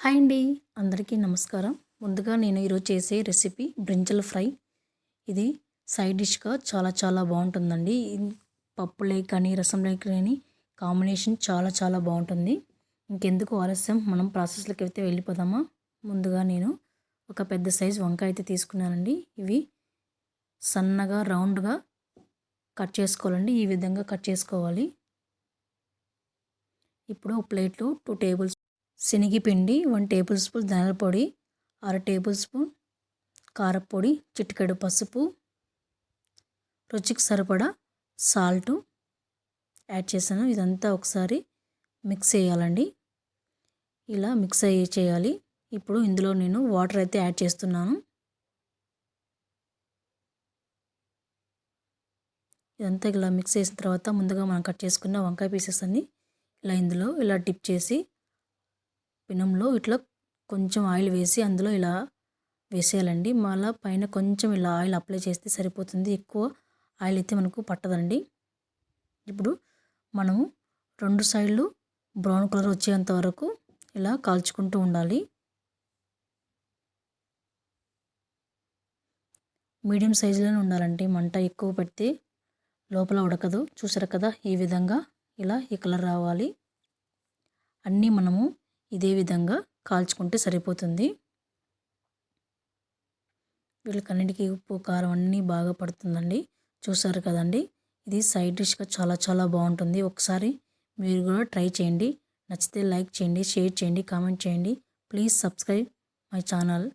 Hi అండి. అందరికీ నమస్కారం. ముందుగా నేను ఈరోజు చేసే రెసిపీ బ్రింజల్ ఫ్రై. ఇది సైడ్ డిష్గా చాలా చాలా బాగుంటుందండి. పప్పు లేక కానీ రసం లేక కానీ కాంబినేషన్ చాలా చాలా బాగుంటుంది. ఇంకెందుకు ఆలస్యం? మనం ప్రాసెస్లోకి అయితే వెళ్ళిపోదామా? ముందుగా నేను ఒక పెద్ద సైజ్ వంకాయ అయితే తీసుకున్నానండి. ఇవి సన్నగా రౌండ్గా కట్ చేసుకోవాలండి. ఈ విధంగా కట్ చేసుకోవాలి. ఇప్పుడు ఒక ప్లేట్లో టూ టేబుల్స్ శనగపిండి వన్ టేబుల్ స్పూన్ ధనియాల పొడి అర టేబుల్ స్పూన్ కారపొడి చిటికెడు పసుపు. రుచికి సరిపడా సాల్టు యాడ్ చేశాను. ఇదంతా ఒకసారి మిక్స్ చేయాలండి. ఇలా మిక్స్ అయ్యి చేయాలి. ఇప్పుడు ఇందులో నేను వాటర్ అయితే యాడ్ చేస్తున్నాను. ఇదంతా ఇలా మిక్స్ చేసిన తర్వాత ముందుగా మనం కట్ చేసుకున్న వంకాయ పీసెస్ అన్ని ఇలా ఇందులో ఇలా డిప్ చేసి పెనంలో ఇట్లా కొంచెం ఆయిల్ వేసి అందులో ఇలా వేసేయాలండి. మళ్ళీ పైన కొంచెం ఇలా ఆయిల్ అప్లై చేస్తే సరిపోతుంది. ఎక్కువ ఆయిల్ అయితే మనకు పట్టదండి. ఇప్పుడు మనము రెండు సైడ్లు బ్రౌన్ కలర్ వచ్చేంత వరకు ఇలా కాల్చుకుంటూ ఉండాలి. మీడియం సైజులోనే ఉండాలండి. మంట ఎక్కువ పెడితే లోపల ఉడకదు. చూసారు కదా? ఈ విధంగా ఇలా ఈ కలర్ రావాలి. అన్నీ మనము ఇదే విధంగా కాల్చుకుంటే సరిపోతుంది. వీళ్ళకన్నిటికీ ఉప్పు కారం అన్నీ బాగా పడుతుందండి. చూసారు కదండి? ఇది సైడ్ డిష్గా చాలా చాలా బాగుంటుంది. ఒకసారి మీరు కూడా ట్రై చేయండి. నచ్చితే లైక్ చేయండి షేర్ చేయండి కామెంట్ చేయండి. Please subscribe my channel.